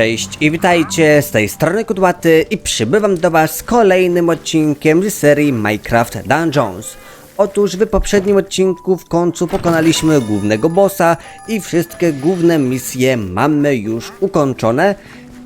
cześć i witajcie z tej strony Kudłaty i przybywam do was z kolejnym odcinkiem z serii Minecraft Dungeons. Otóż w poprzednim odcinku w końcu pokonaliśmy głównego bossa i wszystkie główne misje mamy już ukończone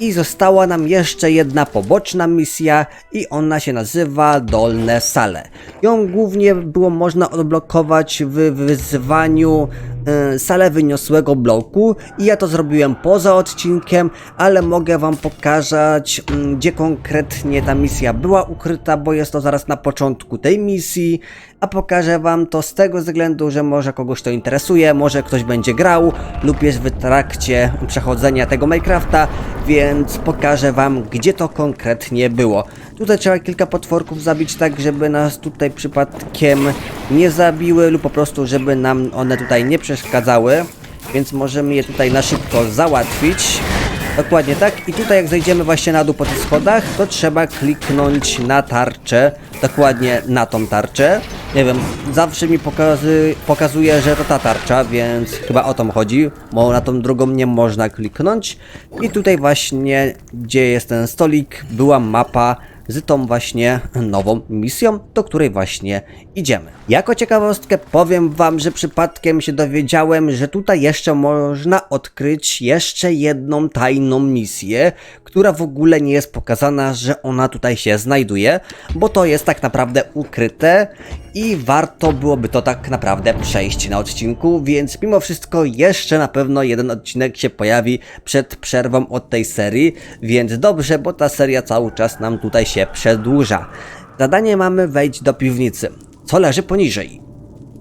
i została nam jeszcze jedna poboczna misja i ona się nazywa Dolne Sale. Ją głównie było można odblokować w wyzwaniu e, salę wyniosłego bloku i ja to zrobiłem poza odcinkiem, ale mogę wam pokazać mm, gdzie konkretnie ta misja była ukryta, bo jest to zaraz na początku tej misji, a pokażę wam to z tego względu, że może kogoś to interesuje, może ktoś będzie grał lub jest w trakcie przechodzenia tego Minecrafta, więc pokażę wam gdzie to konkretnie było. Tutaj trzeba kilka potworków zabić tak, żeby nas tutaj przypadkiem nie zabiły lub po prostu, żeby nam one tutaj nie przeszkadzały. Więc możemy je tutaj na szybko załatwić. Dokładnie tak. I tutaj jak zejdziemy właśnie na dół po tych schodach, to trzeba kliknąć na tarczę. Dokładnie na tą tarczę. Nie wiem, zawsze mi pokazy, pokazuje, że to ta tarcza, więc chyba o to chodzi, bo na tą drugą nie można kliknąć. I tutaj właśnie, gdzie jest ten stolik, była mapa z tą właśnie nową misją, do której właśnie idziemy. Jako ciekawostkę powiem wam, że przypadkiem się dowiedziałem, że tutaj jeszcze można odkryć jeszcze jedną tajną misję, która w ogóle nie jest pokazana, że ona tutaj się znajduje, bo to jest tak naprawdę ukryte i warto byłoby to tak naprawdę przejść na odcinku, więc mimo wszystko jeszcze na pewno jeden odcinek się pojawi przed przerwą od tej serii, więc dobrze, bo ta seria cały czas nam tutaj się przedłuża. Zadanie mamy wejść do piwnicy. Co leży poniżej?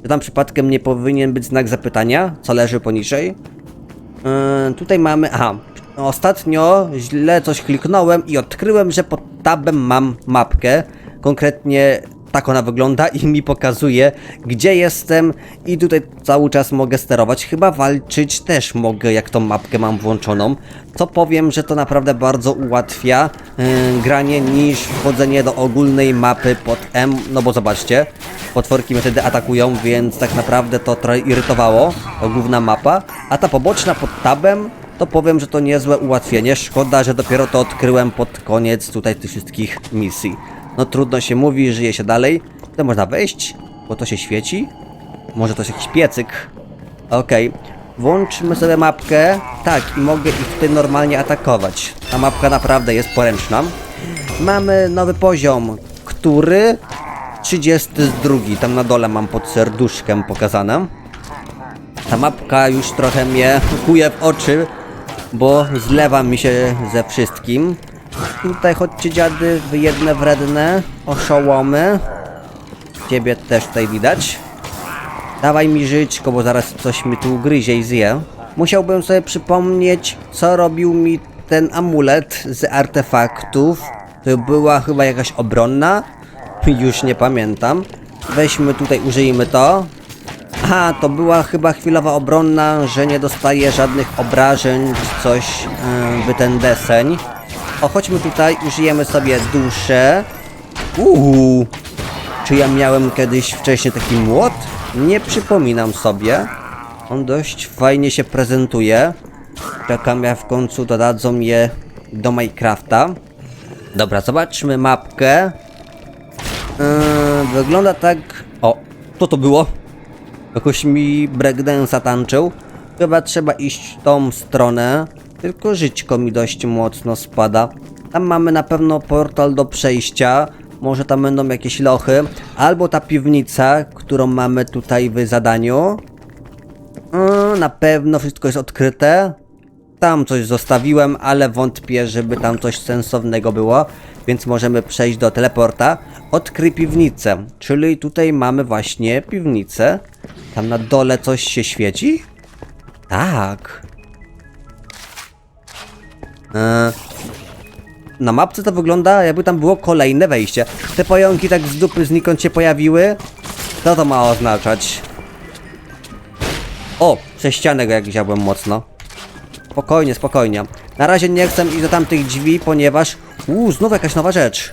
Czy tam przypadkiem nie powinien być znak zapytania? Co leży poniżej? Yy, tutaj mamy. Aha. Ostatnio źle coś kliknąłem i odkryłem, że pod tabem mam mapkę. Konkretnie tak ona wygląda i mi pokazuje, gdzie jestem i tutaj cały czas mogę sterować. Chyba walczyć też mogę, jak tą mapkę mam włączoną. Co powiem, że to naprawdę bardzo ułatwia yy, granie niż wchodzenie do ogólnej mapy pod M. No bo zobaczcie, potworki mnie wtedy atakują, więc tak naprawdę to trochę irytowało, to główna mapa. A ta poboczna pod tabem, to powiem, że to niezłe ułatwienie. Szkoda, że dopiero to odkryłem pod koniec tutaj tych wszystkich misji. No trudno się mówi, żyje się dalej. To można wejść, bo to się świeci. Może to jest jakiś piecyk. Okej. Włączmy sobie mapkę. Tak, i mogę ich tutaj normalnie atakować. Ta mapka naprawdę jest poręczna. Mamy nowy poziom, który 32. Tam na dole mam pod serduszkiem pokazane. Ta mapka już trochę mnie kuje w oczy, bo zlewa mi się ze wszystkim. Tutaj chodźcie dziady, wy jedne wredne, oszołomy. Ciebie też tutaj widać. Dawaj mi żyćko, bo zaraz coś mi tu ugryzie i zje. Musiałbym sobie przypomnieć, co robił mi ten amulet z artefaktów. To była chyba jakaś obronna. Już nie pamiętam. Weźmy tutaj, użyjmy to. Aha, to była chyba chwilowa obronna, że nie dostaje żadnych obrażeń czy coś yy, by ten deseń. O, chodźmy tutaj, użyjemy sobie duszę. Uuu, czy ja miałem kiedyś wcześniej taki młot? Nie przypominam sobie. On dość fajnie się prezentuje. Czekam, jak w końcu dodadzą je do Minecrafta. Dobra, zobaczmy mapkę. Yy, wygląda tak... O, co to było? Jakoś mi breakdance'a tańczył. Chyba trzeba iść w tą stronę. Tylko żyćko mi dość mocno spada. Tam mamy na pewno portal do przejścia. Może tam będą jakieś lochy. Albo ta piwnica, którą mamy tutaj w zadaniu. Na pewno wszystko jest odkryte. Tam coś zostawiłem, ale wątpię, żeby tam coś sensownego było. Więc możemy przejść do teleporta. Odkryj piwnicę. Czyli tutaj mamy właśnie piwnicę. Tam na dole coś się świeci? Tak. Eee, na mapce to wygląda jakby tam było kolejne wejście. Te pająki tak z dupy znikąd się pojawiły. Co to ma oznaczać? O, przez ścianę go jak wziąłem mocno. Spokojnie, spokojnie. Na razie nie chcę iść do tamtych drzwi, ponieważ... Uuu, znowu jakaś nowa rzecz.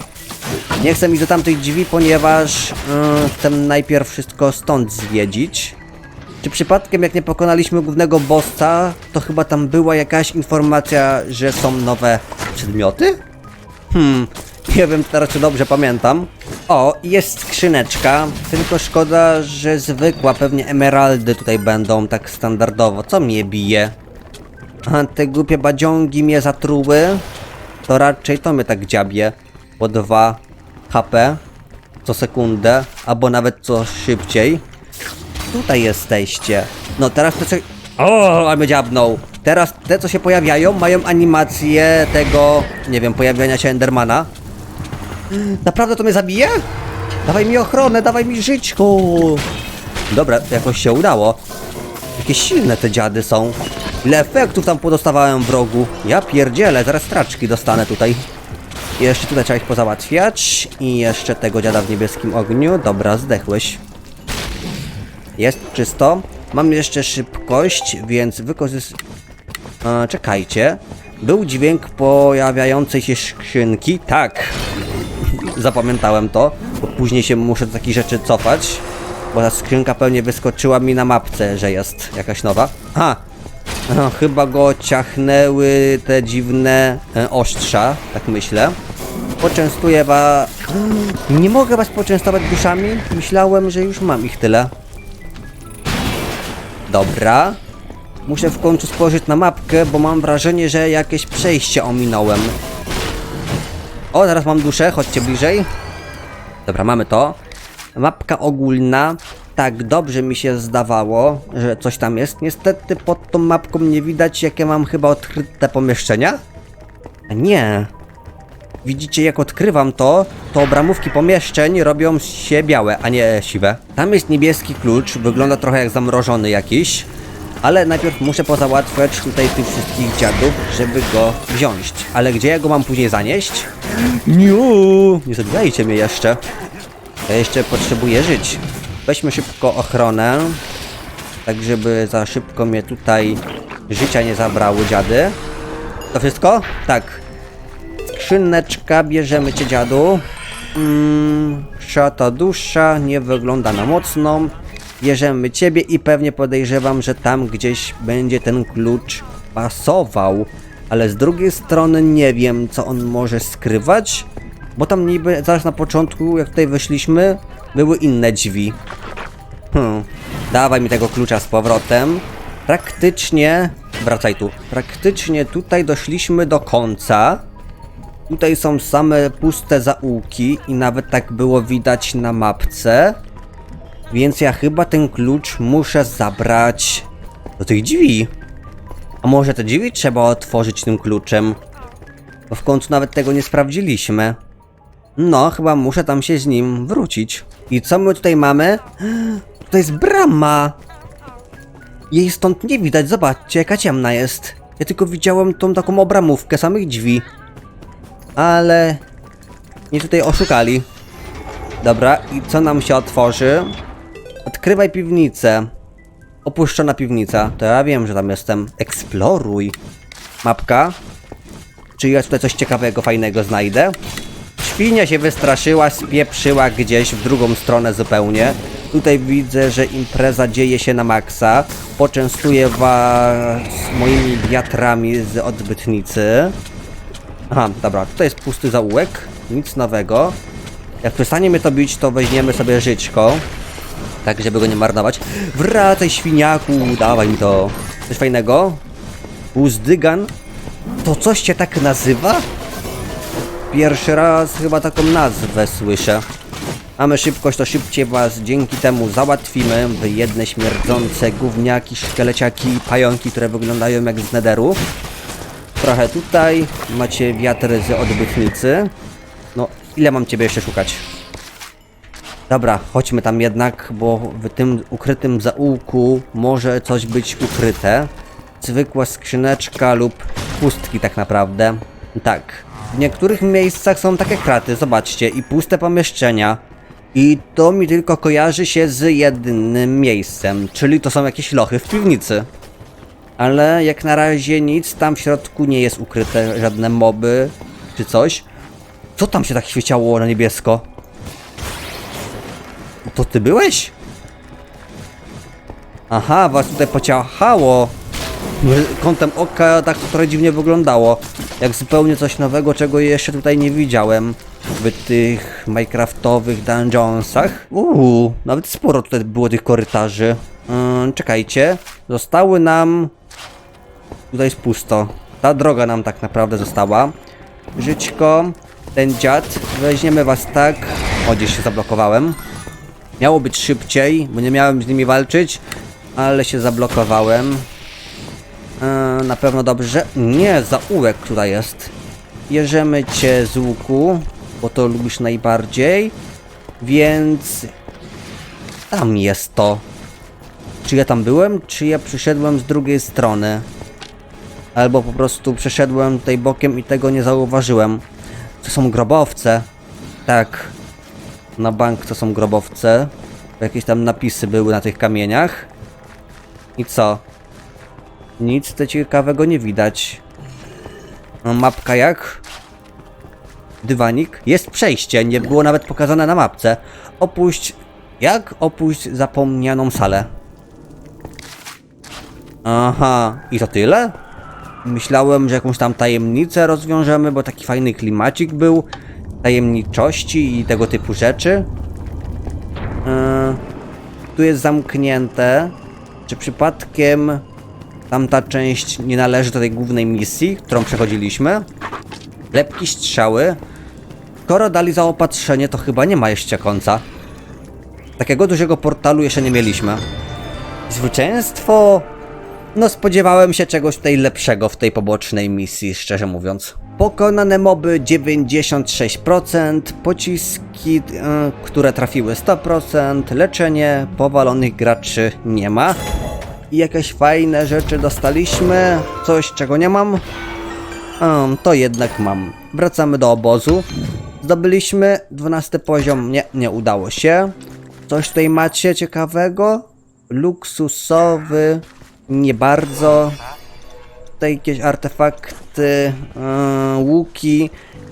Nie chcę iść do tamtych drzwi, ponieważ yy, chcę najpierw wszystko stąd zwiedzić. Czy przypadkiem jak nie pokonaliśmy głównego bossa, to chyba tam była jakaś informacja, że są nowe przedmioty? Hmm, nie wiem teraz czy dobrze pamiętam. O, jest skrzyneczka, tylko szkoda, że zwykła, pewnie emeraldy tutaj będą tak standardowo. Co mnie bije? A te głupie badziągi mnie zatruły, to raczej to mnie tak dziabie. Po 2 HP co sekundę, albo nawet co szybciej. Tutaj jesteście. No teraz te co... O, ale dziabnął. Teraz te co się pojawiają mają animację tego, nie wiem, pojawiania się Endermana. Naprawdę to mnie zabije? Dawaj mi ochronę, dawaj mi żyćko. Dobra, jakoś się udało. Jakie silne te dziady są. Ile efektów tam podostawałem w rogu. Ja pierdzielę, zaraz straczki dostanę tutaj. Jeszcze tutaj trzeba ich pozałatwiać. I jeszcze tego dziada w niebieskim ogniu. Dobra, zdechłeś. Jest czysto. Mam jeszcze szybkość, więc wykorzystam... Czekajcie. Był dźwięk pojawiającej się skrzynki. Tak. Zapamiętałem to, bo później się muszę do takich rzeczy cofać. Bo ta skrzynka pewnie wyskoczyła mi na mapce, że jest jakaś nowa. A, no, chyba go ciachnęły te dziwne e, ostrza, tak myślę. Poczęstuję was... Nie mogę was poczęstować duszami? Myślałem, że już mam ich tyle. Dobra. Muszę w końcu spojrzeć na mapkę, bo mam wrażenie, że jakieś przejście ominąłem. O, zaraz mam duszę, chodźcie bliżej. Dobra, mamy to. Mapka ogólna. Tak, dobrze mi się zdawało, że coś tam jest. Niestety pod tą mapką nie widać, jakie mam chyba odkryte pomieszczenia. Nie. Widzicie, jak odkrywam to, to bramówki pomieszczeń robią się białe, a nie siwe. Tam jest niebieski klucz, wygląda trochę jak zamrożony jakiś. Ale najpierw muszę pozałatwiać tutaj tych wszystkich dziadów, żeby go wziąć. Ale gdzie ja go mam później zanieść? Niu, nie zabijajcie mnie jeszcze. Ja jeszcze potrzebuję żyć. Weźmy szybko ochronę. Tak, żeby za szybko mnie tutaj życia nie zabrały dziady. To wszystko? Tak. Skrzyneczka, bierzemy cię dziadu. Mm, szata dusza, nie wygląda na mocną. Bierzemy ciebie i pewnie podejrzewam, że tam gdzieś będzie ten klucz pasował. Ale z drugiej strony nie wiem, co on może skrywać. Bo tam niby zaraz na początku, jak tutaj weszliśmy, były inne drzwi. Hmm. Dawaj mi tego klucza z powrotem. Praktycznie... Wracaj tu. Praktycznie tutaj doszliśmy do końca. Tutaj są same puste zaułki i nawet tak było widać na mapce. Więc ja chyba ten klucz muszę zabrać do tych drzwi. A może te drzwi trzeba otworzyć tym kluczem? Bo w końcu nawet tego nie sprawdziliśmy. No, chyba muszę tam się z nim wrócić. I co my tutaj mamy? To jest brama! Jej stąd nie widać, zobaczcie jaka ciemna jest. Ja tylko widziałem tą taką obramówkę samych drzwi. Ale... Nie tutaj oszukali. Dobra, i co nam się otworzy? Odkrywaj piwnicę. Opuszczona piwnica. To ja wiem, że tam jestem. Eksploruj. Mapka. Czy ja tutaj coś ciekawego, fajnego znajdę? Świnia się wystraszyła, spieprzyła gdzieś w drugą stronę zupełnie. Tutaj widzę, że impreza dzieje się na maksa. Poczęstuję was moimi wiatrami z odbytnicy. Aha, dobra, tutaj jest pusty zaułek. Nic nowego. Jak przestanie mnie to bić, to weźmiemy sobie żyćko. Tak, żeby go nie marnować. Wracaj, świniaku, dawaj mi to. Coś fajnego? Uzdygan? To coś cię tak nazywa? Pierwszy raz chyba taką nazwę słyszę. Mamy szybkość, to szybciej was dzięki temu załatwimy. Wy jedne śmierdzące gówniaki, szkieleciaki, pająki, które wyglądają jak z nederu. Trochę tutaj. Macie wiatr z odbytnicy. No, ile mam ciebie jeszcze szukać? Dobra, chodźmy tam jednak, bo w tym ukrytym zaułku może coś być ukryte. Zwykła skrzyneczka lub pustki tak naprawdę. Tak. W niektórych miejscach są takie kraty, zobaczcie, i puste pomieszczenia. I to mi tylko kojarzy się z jednym miejscem, czyli to są jakieś lochy w piwnicy. Ale jak na razie nic tam w środku nie jest ukryte, żadne moby czy coś. Co tam się tak świeciało na niebiesko? To ty byłeś? Aha, was tutaj pociachało. Kątem oka tak trochę dziwnie wyglądało. Jak zupełnie coś nowego, czego jeszcze tutaj nie widziałem. W tych minecraftowych dungeonsach. Uuu, nawet sporo tutaj było tych korytarzy. Ym, czekajcie. Zostały nam... Tutaj jest pusto. Ta droga nam tak naprawdę została. Żyćko, ten dziad. Weźmiemy was tak. O, gdzieś się zablokowałem. Miało być szybciej, bo nie miałem z nimi walczyć, ale się zablokowałem. Eee, na pewno dobrze. Nie, zaułek tutaj jest. Bierzemy cię z łuku, bo to lubisz najbardziej. Więc... Tam jest to. Czy ja tam byłem, czy ja przyszedłem z drugiej strony? Albo po prostu przeszedłem tutaj bokiem i tego nie zauważyłem. To są grobowce. Tak. Na bank to są grobowce. Jakieś tam napisy były na tych kamieniach. I co? Nic to ciekawego nie widać. No, Mapka jak? Dywanik? Jest przejście, nie było nawet pokazane na mapce. Opuść... Jak opuść zapomnianą salę? Aha, i to tyle? Myślałem, że jakąś tam tajemnicę rozwiążemy, bo taki fajny klimacik był. Tajemniczości i tego typu rzeczy. Eee, tu jest zamknięte. Czy przypadkiem tamta część nie należy do tej głównej misji, którą przechodziliśmy? Lepki strzały. Skoro dali zaopatrzenie, to chyba nie ma jeszcze końca. Takiego dużego portalu jeszcze nie mieliśmy. Zwycięstwo? No spodziewałem się czegoś tutaj lepszego w tej pobocznej misji, szczerze mówiąc. Pokonane moby 96%, pociski, e, które trafiły 100%, leczenie powalonych graczy nie ma. I jakieś fajne rzeczy dostaliśmy, coś czego nie mam. Um, to jednak mam. Wracamy do obozu. Zdobyliśmy 12 poziom, nie, nie udało się. Coś tutaj macie ciekawego? Luksusowy, nie bardzo. Tutaj jakieś artefakty, yy, łuki.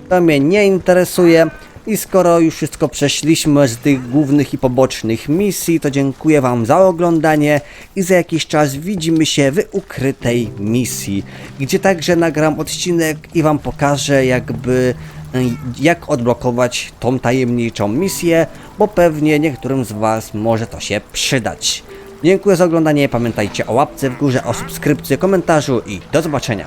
To mnie nie interesuje. I skoro już wszystko przeszliśmy z tych głównych i pobocznych misji, to dziękuję Wam za oglądanie i za jakiś czas widzimy się w ukrytej misji, gdzie także nagram odcinek i Wam pokażę jakby y, jak odblokować tą tajemniczą misję, bo pewnie niektórym z Was może to się przydać. Dziękuję za oglądanie, pamiętajcie o łapce w górze, o subskrypcji, komentarzu i do zobaczenia.